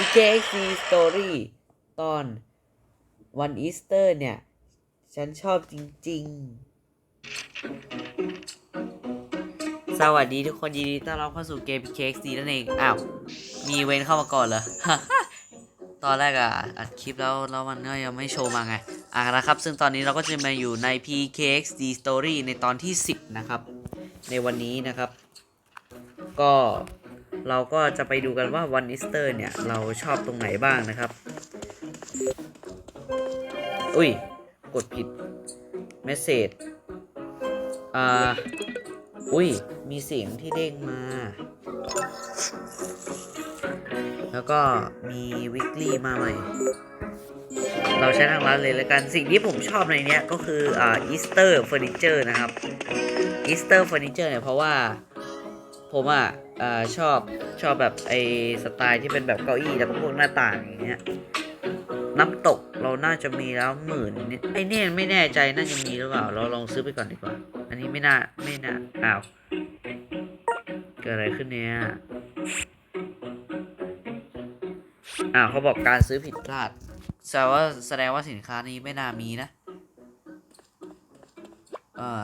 PKXD Story ตอนวันอีสเตอร์เนี่ย ฉันชอบจริง ๆ สวัสดีทุกคนยินดีต้อนรับเข้าสู่เกม PKXD นั่นเอง อ้าว มีเว้นเข้ามาก่อนเหรอ ตอนแรกอะอัดคลิปแล้ว แล้วมันก็ยังไม่โชว์มาไง อะนะครับ ซึ่งตอนนี้เราก็จะมาอยู่ใน PKXD Story ในตอนที่ 10 นะครับ ในวันนี้นะครับ ก็ เราก็จะไปดูกันว่าวันอีสเตอร์เนี่ย เราชอบตรงไหนบ้างนะครับ อุ้ย กดผิดเมสเซจอ่า อุ้ย มีเสียงที่เด้งมา แล้วก็มีวิกฤตมาใหม่ เราใช้ทางร้านเลยแล้วกัน สิ่งที่ผมชอบในเนี้ยก็คืออ่าอีสเตอร์เฟอร์นิเจอร์นะครับอีสเตอร์เฟอร์นิเจอร์เนี่ยเพราะว่า ผมอะอชอบชอบแบบไอสไตล์ที่เป็นแบบเก้าอี้แล้วก็พวกหน้าต่างอย่างเงี้ยน้ำตกเราน่าจะมีแล้วหมื่นนิดไอเนี่ยไม่แน่ใจน่าจะมีหรือเปล่า เราลองซื้อไปก่อนดีกว่า อันนี้ไม่น่าไม่น่าอ้าวเกิดอะไรขึ้นเนี่ยอ้าวเขาบอกการซื้อผิดพลาดแสดงว่าแสดงว่าสินค้านี้ไม่น่ามีนะเอ่อ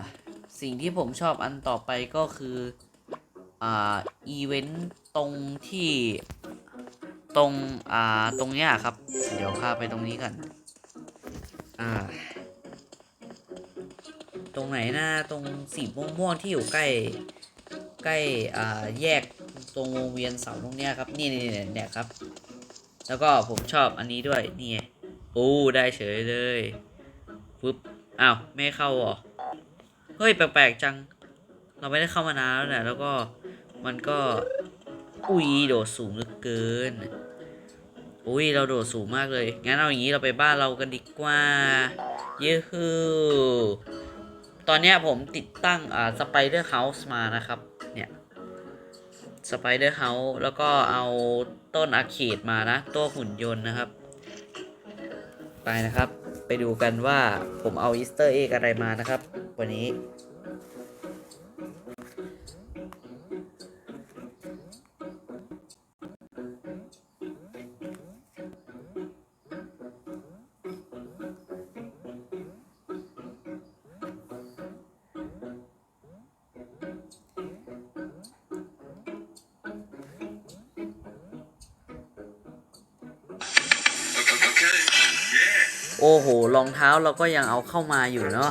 สิ่งที่ผมชอบอันต่อไปก็คือ อ่าอีเวนต์ตรงที่ตรงอ่าตรงเนี้ยครับ เดี๋ยวพาไปตรงนี้กันอ่า ตรงไหนนะตรงสีม่วงๆที่อยู่ใกล้ใกล้อ่าแยกตรงวงเวียนเสาตรงเนี้ยครับนี่นี่เนี่ยครับ แล้วก็ผมชอบอันนี้ด้วยนี่ไงโอ้ได้เฉยเลยปึ๊บอ้าวไม่เข้าเหรอเฮ้ยแปลกๆจัง เราไม่ได้เข้ามานานแล้วเนี่ยแล้วก็ มันก็ อุ้ยโดดสูงเหลือเกิน อุ้ยเราโดดสูงมากเลย งั้นเอาอย่างนี้เราไปบ้านเรากันดีกว่า เย้ฮูตอนนี้ผมติดตั้งอ่าสไปเดอร์เฮาส์มานะครับ เนี่ยสไปเดอร์เฮาส์แล้วก็เอาต้นอาเขตมานะ ตัวหุ่นยนต์นะครับ ไปนะครับ ไปดูกันว่าผมเอาอีสเตอร์เอ็กอะไรมานะครับ วันนี้ โอ้โหรองเท้าเราก็ยังเอาเข้ามาอยู่เนาะ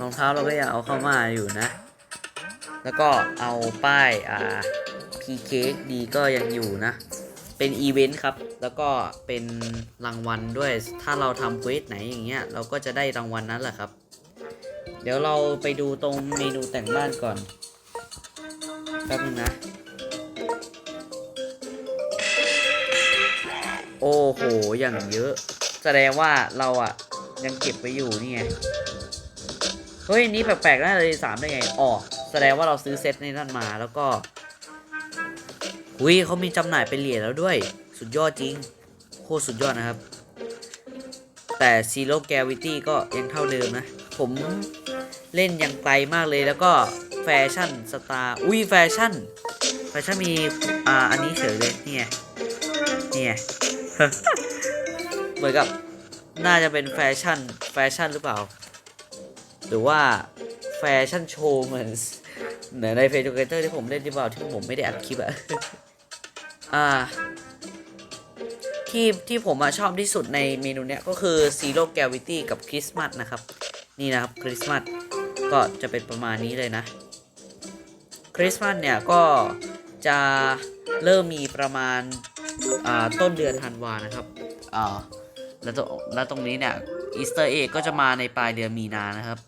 รองเท้าเราก็ยังเอาเข้ามาอยู่นะ แล้วก็เอาป้ายอ่า PKXD ก็ยังอยู่นะ เป็นอีเวนต์ครับ แล้วก็เป็นรางวัลด้วย ถ้าเราทำเควสไหนอย่างเงี้ย เราก็จะได้รางวัลนั้นแหละครับ เดี๋ยวเราไปดูตรงเมนูแต่งบ้านก่อนแป๊บนึงนะ โอ้โห อย่างเยอะ แสดงว่าเราอะยังเก็บไว้อยู่นี่ไง เฮ้ยนี้แปลกๆน่าเลยสามได้ไงอ๋อแสดงว่าเราซื้อเซตในนั่นมาแล้วก็หุยเขามีจำหน่ายเป็นเหรียญแล้วด้วย สุดยอดจริง โคตรสุดยอดนะครับ แต่ Zero Gravity ก็ยังเท่าเดิมนะ ผมเล่นยังไกลมากเลยแล้วก็แฟชั่นสตาร์อุ้ยแฟชั่น แฟชั่นมี อ่า อันนี้เฉยเลยนี่ไงนี่ไง เหมือนกับน่าจะเป็นแฟชั่นแฟชั่นหรือเปล่า หรือว่าแฟชั่นโชว์เหมือนเหมือนในเฟซ u เกเตอร์ที่ผมเล่นหรือเปล่าที่ผมไม่ได้อัดคลิปอะอ่าที่ที่ผมอะชอบที่สุดในเมนูเนี้ยก็คือ Zero Gravity กับคริสต์มาสนะครับ นี่นะครับคริสต์มาสก็จะเป็นประมาณนี้เลยนะคริสต์มาสเนี่ยก็จะเริ่มมีประมาณอ่าต้นเดือนธันวานะครับอ่า แล้วตรงแล้วตรงนี้เนี่ยอีสเตอร์เอกก็จะมาในปลายเดือนมีนานะครับ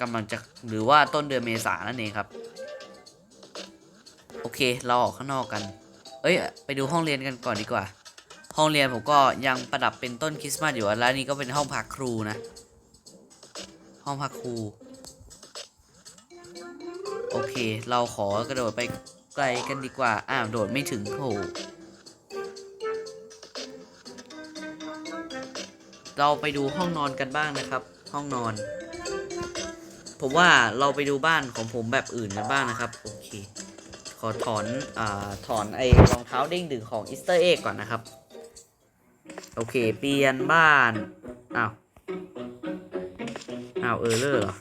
กำลังจะหรือว่าต้นเดือนเมษานั่นเองครับ โอเคเราออกข้างนอกกัน เอ้ย ไปดูห้องเรียนกันก่อนดีกว่า ห้องเรียนผมก็ยังประดับเป็นต้นคริสต์มาสอยู่แล้วนี่ก็เป็นห้องพักครูนะ ห้องพักครู โอเค เราขอกระโดดไปไกลกันดีกว่า อ้าวโดดไม่ถึงโห เราไปดูห้องนอนกันบ้างนะครับ ห้องนอน ผมว่าเราไปดูบ้านของผมแบบอื่นกันบ้างนะครับ โอเค ขอถอนอ่าถอนไอรองเท้าเด้งดึงของอีสเตอร์เอ็กก่อนนะครับ โอเค เปลี่ยนบ้าน อ้าว อ้าว เออเลอร์เหรอ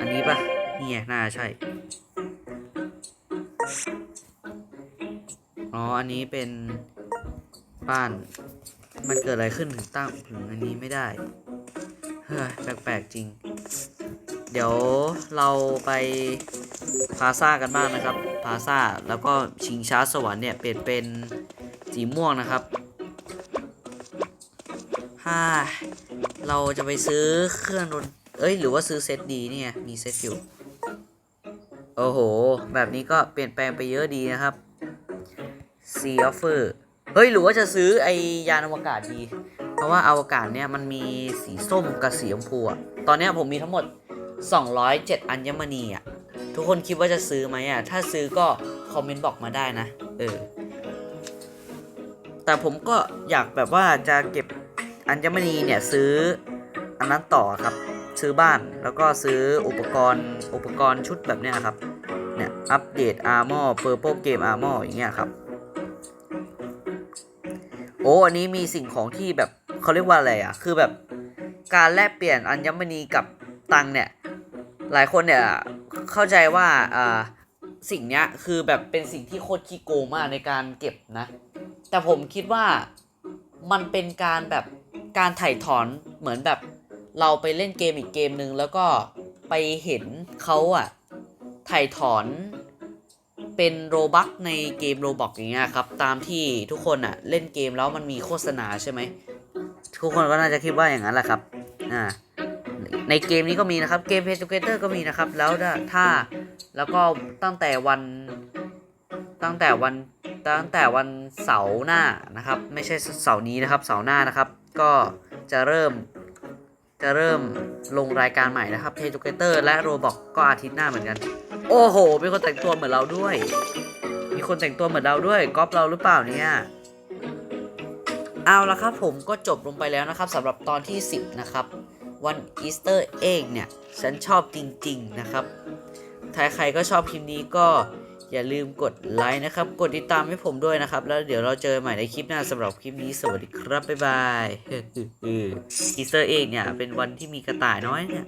อันนี้ปะเนี่ไงน่าใช่ อ๋อ อันนี้เป็นบ้าน มันเกิดอะไรขึ้นถึงตั้งถึงอันนี้ไม่ได้ เฮ้ยแปลกๆจริง เดี๋ยวเราไปพาซ่ากันบ้างนะครับ พาซ่าแล้วก็ชิงช้าสวรรค์เนี่ยเปลี่ยนเป็นสีม่วงนะครับฮ่าเราจะไปซื้อเครื่องดนเอ้ย หรือว่าซื้อเซตดีเนี่ย มีเซตอยู่ โอ้โห แบบนี้ก็เปลี่ยนแปลงไปเยอะดีนะครับ Sea Offer เเฮ้ยหรือว่าจะซื้อไอยานอวกาศดี เพราะว่าอวกาศเนี่ยมันมีสีส้มกับสีชมพูอะตอนเนี้ยผมมีทั้งหมด 207 อัญมณีอะทุกคนคิดว่าจะซื้อไหมอะถ้าซื้อก็คอมเมนต์บอกมาได้นะ เออ แต่ผมก็อยากแบบว่าจะเก็บอัญมณีเนี่ยซื้ออันนั้นต่อครับ ซื้อบ้านแล้วก็ซื้ออุปกรณ์อุปกรณ์ชุดแบบเนี้ยครับ เนี่ยอัปเดตอาร์มอร์เปอร์โปเกมอาร์มอร์อย่างเงี้ยครับ โอ้อันนี้มีสิ่งของที่แบบเขาเรียกว่าอะไรอะ คือแบบการแลกเปลี่ยนอัญมณีกับตังเนี่ย หลายคนเนี่ยเข้าใจว่าอ่าสิ่งเนี้ยคือแบบเป็นสิ่งที่โคตรขี้โกงมากในการเก็บนะ แต่ผมคิดว่ามันเป็นการแบบการถ่ายถอนเหมือนแบบเราไปเล่นเกมอีกเกมหนึ่งแล้วก็ไปเห็นเขาอะถ่ายถอน เป็นโรบักในเกมโรบอกอย่างเงี้ยครับ ตามที่ทุกคนอะเล่นเกมแล้วมันมีโฆษณาใช่ไหมทุกคนก็น่าจะคิดว่าอย่างนั้นแหละครับอ่าในเกมนี้ก็มีนะครับเกมเพจ t ูเกเตอร์ก็มีนะครับ แล้วถ้าแล้วก็ตั้งแต่วันตั้งแต่วันตั้งแต่วันเสาร์หน้านะครับ ไม่ใช่เสาร์นี้นะครับเสาร์หน้านะครับ ก็จะเริ่ม จะเริ่มลงรายการใหม่นะครับเพจ t ูเกเตอร์และโรบอกก็อาทิตย์หน้าเหมือนกัน โอ้โห มีคนแต่งตัวเหมือนเราด้วย มีคนแต่งตัวเหมือนเราด้วยก๊อปเราหรือเปล่าเนี่ยเอาละครับผมก็จบลงไปแล้วนะครับสำหรับตอนที่ 10 นะครับ วันอีสเตอร์เอ็กเนี่ย ฉันชอบจริง ๆ นะครับ ถ้าใครก็ชอบคลิปนี้ก็ อย่าลืมกดไลค์นะครับ กดติดตามให้ผมด้วยนะครับ แล้วเดี๋ยวเราเจอใหม่ในคลิปหน้าสำหรับคลิปนี้ สวัสดีครับ บ๊ายบายอีสเตอร์เอ็กเนี่ย เป็นวันที่มีกระต่ายน้อยเนี่ย